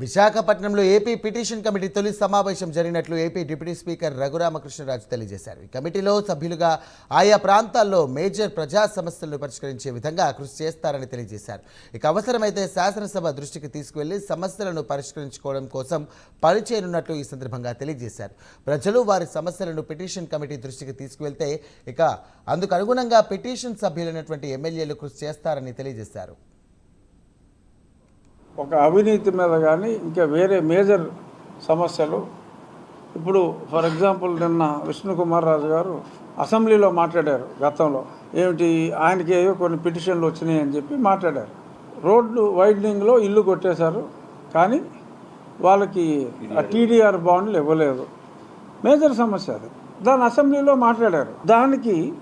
విశాఖపట్నంలో AP petition committee తొలి సమావేశం జరిగినట్లు ఏపీ డిప్యూటీ స్పీకర్ రఘురామకృష్ణరాజు తెలియజేశారు. ఈ కమిటీలో సభ్యులుగా ఆయా ప్రాంతాల్లో మేజర్ ప్రజా సమస్యలను పరిష్కరించే విధంగా కృషి చేస్తారని తెలియజేశారు. ఇక అవసరమైతే శాసనసభ దృష్టికి తీసుకువెళ్ళి సమస్యలను పరిష్కరించుకోవడం కోసం పనిచేయనున్నట్లు ఈ సందర్భంగా తెలియజేశారు. ప్రజలు వారి సమస్యలను పిటిషన్ కమిటీ దృష్టికి తీసుకువెళ్తే ఇక అందుకు అనుగుణంగా పిటిషన్ సభ్యులైనటువంటి ఎమ్మెల్యేలు కృషి చేస్తారని తెలియజేశారు. ఒక అవినీతి మీద కానీ ఇంకా వేరే మేజర్ సమస్యలు. ఇప్పుడు ఫర్ ఎగ్జాంపుల్ నిన్న విష్ణుకుమార్ రాజు గారు అసెంబ్లీలో మాట్లాడారు గతంలో. ఏమిటి? ఆయనకి ఏవో కొన్ని పిటిషన్లు వచ్చినాయి అని చెప్పి మాట్లాడారు. రోడ్లు వైడనింగ్లో ఇల్లు కొట్టేశారు కానీ వాళ్ళకి ఆ టీడీఆర్ బాండ్లు ఇవ్వలేదు. మేజర్ సమస్య అది. దాని అసెంబ్లీలో మాట్లాడారు. దానికి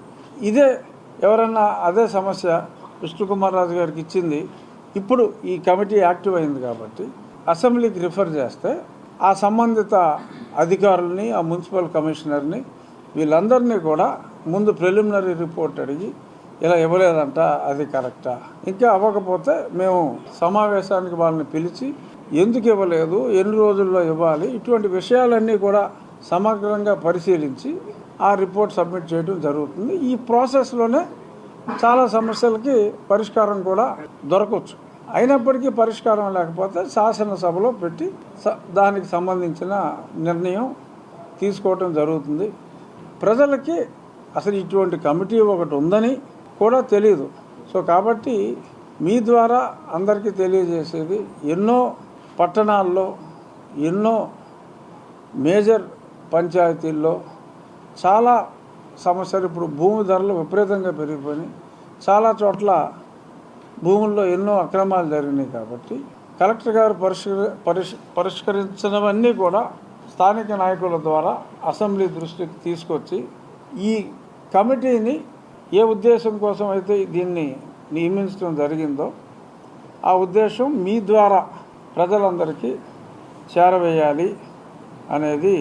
ఇదే ఎవరన్నా అదే సమస్య విష్ణుకుమార్ రాజు గారికి ఇచ్చింది. ఇప్పుడు ఈ కమిటీ యాక్టివ్ అయింది కాబట్టి అసెంబ్లీకి రిఫర్ చేస్తే ఆ సంబంధిత అధికారుల్ని ఆ మున్సిపల్ కమిషనర్ని వీళ్ళందరినీ కూడా ముందు ప్రిలిమినరీ రిపోర్ట్ అడిగి ఇలా ఇవ్వలేదంట అది కరెక్టా? ఇంకా అవ్వకపోతే మేము సమావేశానికి వాళ్ళని పిలిచి ఎందుకు ఇవ్వలేదు ఎన్ని రోజుల్లో ఇవ్వాలి ఇటువంటి విషయాలన్నీ కూడా సమగ్రంగా పరిశీలించి ఆ రిపోర్ట్ సబ్మిట్ చేయడం జరుగుతుంది. ఈ ప్రాసెస్లోనే చాలా సమస్యలకి పరిష్కారం కూడా దొరకవచ్చు. అయినప్పటికీ పరిష్కారం లేకపోతే శాసనసభలో పెట్టి దానికి సంబంధించిన నిర్ణయం తీసుకోవటం జరుగుతుంది. ప్రజలకి అసలు ఇటువంటి కమిటీ ఒకటి ఉందని కూడా తెలియదు సో కాబట్టి మీ ద్వారా అందరికీ తెలియజేసేది ఎన్నో పట్టణాల్లో ఎన్నో మేజర్ పంచాయతీల్లో చాలా సమస్యలు ఇప్పుడు భూమి ధరలు విపరీతంగా పెరిగిపోయినాయి. చాలా చోట్ల భూముల్లో ఎన్నో అక్రమాలు జరిగినాయి కాబట్టి కలెక్టర్ గారు పరిష్కరి పరిష్ పరిష్కరించినవన్నీ కూడా స్థానిక నాయకుల ద్వారా అసెంబ్లీ దృష్టికి తీసుకొచ్చి ఈ కమిటీని ఏ ఉద్దేశం కోసం అయితే దీన్ని నియమించడం జరిగిందో ఆ ఉద్దేశం మీ ద్వారా ప్రజలందరికీ చేరవేయాలి అనేది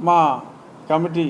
మా కమిటీ